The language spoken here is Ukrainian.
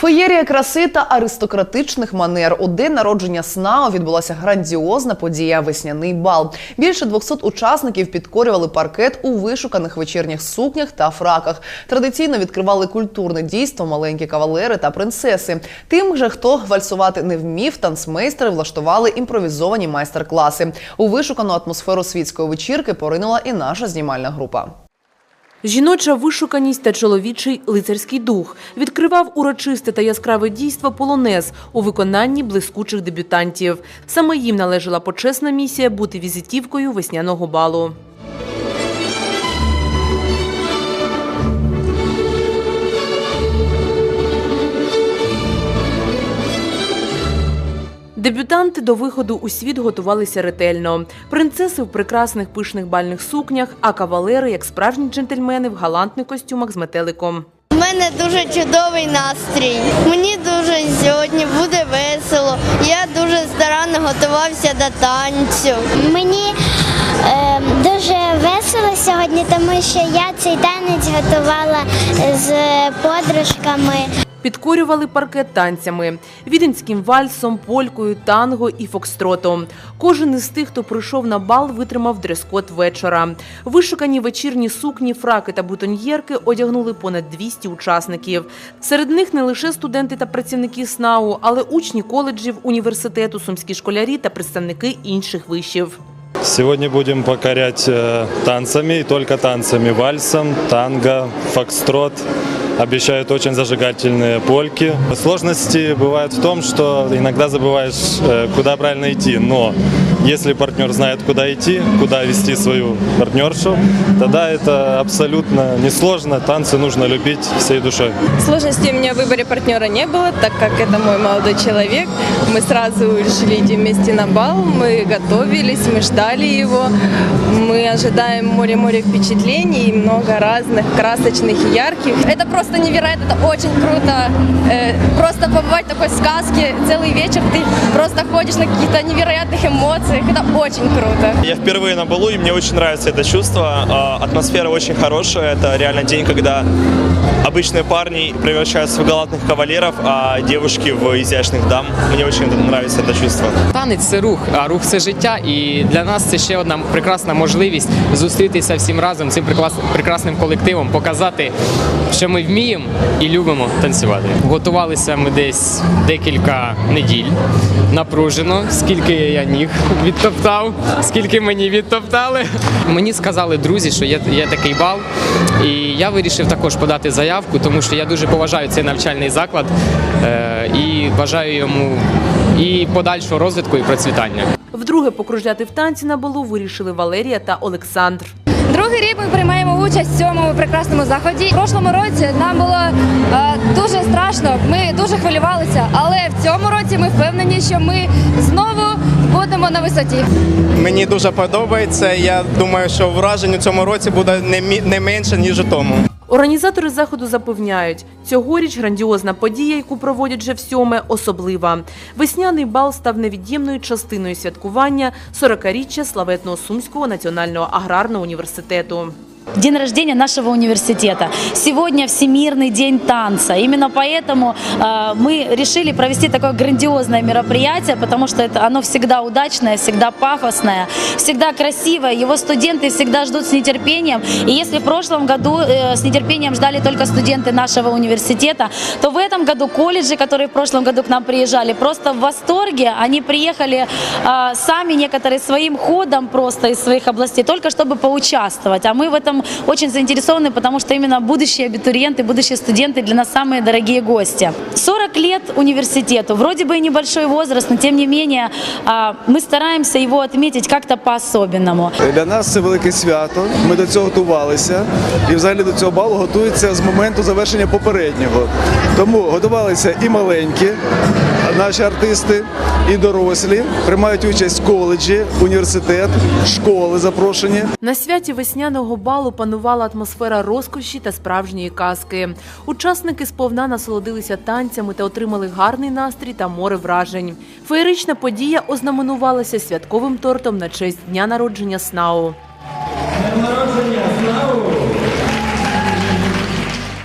Феєрія краси та аристократичних манер. У день народження СНАО відбулася грандіозна подія Весняний бал. Більше 200 учасників підкорювали паркет у вишуканих вечірніх сукнях та фраках. Традиційно відкривали культурне дійство маленькі кавалери та принцеси. Тим же, хто вальсувати не вмів, танцмейстери влаштували імпровізовані майстер-класи. У вишукану атмосферу світської вечірки поринула і наша знімальна група. Жіноча вишуканість та чоловічий лицарський дух відкривав урочисте та яскраве дійство полонез у виконанні блискучих дебютантів. Саме їм належала почесна місія бути візитівкою весняного балу. Дебютанти до виходу у світ готувалися ретельно. Принцеси в прекрасних пишних бальних сукнях, а кавалери, як справжні джентльмени, в галантних костюмах з метеликом. У мене дуже чудовий настрій. Мені дуже сьогодні буде весело. Я дуже старанно готувався до танцю. Мені е, дуже весело сьогодні, тому що я цей танець готувала з подружками. Підкорювали паркет танцями віденським вальсом, полькою, танго і фокстротом. Кожен із тих, хто прийшов на бал, витримав дрес-код вечора. Вишукані вечірні сукні, фраки та бутоньєрки одягнули понад 200 учасників. Серед них не лише студенти та працівники СНАУ, але учні коледжів, університету, сумські школярі та представники інших вишів. Сегодня будем покорять э, танцами, и только танцами, вальсом, танго, фокстрот Обещают очень зажигательные польки. Сложности бывают в том, что иногда забываешь, э, куда правильно идти. Но если партнер знает, куда идти, куда вести свою партнершу, тогда это абсолютно несложно. Танцы нужно любить всей душой. Сложностей у меня в выборе партнера не было, так как это мой молодой человек. Мы сразу решили идти вместе на бал, мы готовились, мы ждали его. Мы ожидаем море-море впечатлений, много разных красочных и ярких. Это просто невероятно, это очень круто. Э, Просто побывать в такой сказке целый вечер, ты просто ходишь на каких-то невероятных эмоциях, это очень круто. Я впервые на Балу, и мне очень нравится это чувство. А, Атмосфера очень хорошая. Это реально день, когда обычные парни превращаются в галантных кавалеров, а девушки в изящных дам. Мне очень нравится это чувство. Танець це рух, а рух це життя. І для нас це ще одна прекрасна можливість зустрітися всім разом цим прекрас- прекрасним колективом, показати, що ми вміємо і любимо танцювати. Готувалися ми десь декілька неділь напружено, скільки я ніг відтоптав, скільки мені відтоптали. Мені сказали друзі, що є, є такий бал, і я вирішив також подати заявку, тому що я дуже поважаю цей навчальний заклад е, і бажаю йому і подальшого розвитку і процвітання. Вдруге покружляти в танці на балу вирішили Валерія та Олександр. Другий рік ми приймаємо участь в цьому прекрасному заході. В прошлому році нам було е, дуже страшно. Ми дуже хвилювалися, але в цьому році ми впевнені, що ми знову будемо на висоті. Мені дуже подобається. Я думаю, що вражень у цьому році буде не, мі- не менше, ніж у тому. Організатори заходу запевняють, цьогоріч грандіозна подія, яку проводять вже всьоме, особлива. Весняний бал став невід'ємною частиною святкування 40-річчя славетного Сумського національного аграрного університету. День рождения нашего университета. Сегодня Всемирный день танца. Именно поэтому э, мы решили провести такое грандиозное мероприятие, потому что это, оно всегда удачное, всегда пафосное, всегда красивое. Его студенты всегда ждут с нетерпением. И если в прошлом году э, с нетерпением ждали только студенты нашего университета, то в этом году колледжи, которые в прошлом году к нам приезжали, просто в восторге. Они приехали э, сами некоторые своим ходом просто из своих областей, только чтобы поучаствовать. А мы в этом очень заинтересованы, потому что именно будущие абитуриенты, будущие студенты для нас самые дорогие гости. 40 лет университету, вроде бы и небольшой возраст, но тем не менее а, мы стараемся его отметить как-то по-особенному. Для нас це велике свято. Ми до цього готувалися і взагалі до цього балу готуються з моменту завершення попереднього. Тому готувалися і маленькі наші артисти, і дорослі. Приймають участь коледжі, університет, школи запрошені. На святі весняного балу панувала атмосфера розкоші та справжньої казки. Учасники сповна насолодилися танцями та отримали гарний настрій та море вражень. Феєрична подія ознаменувалася святковим тортом на честь дня народження СНАУ.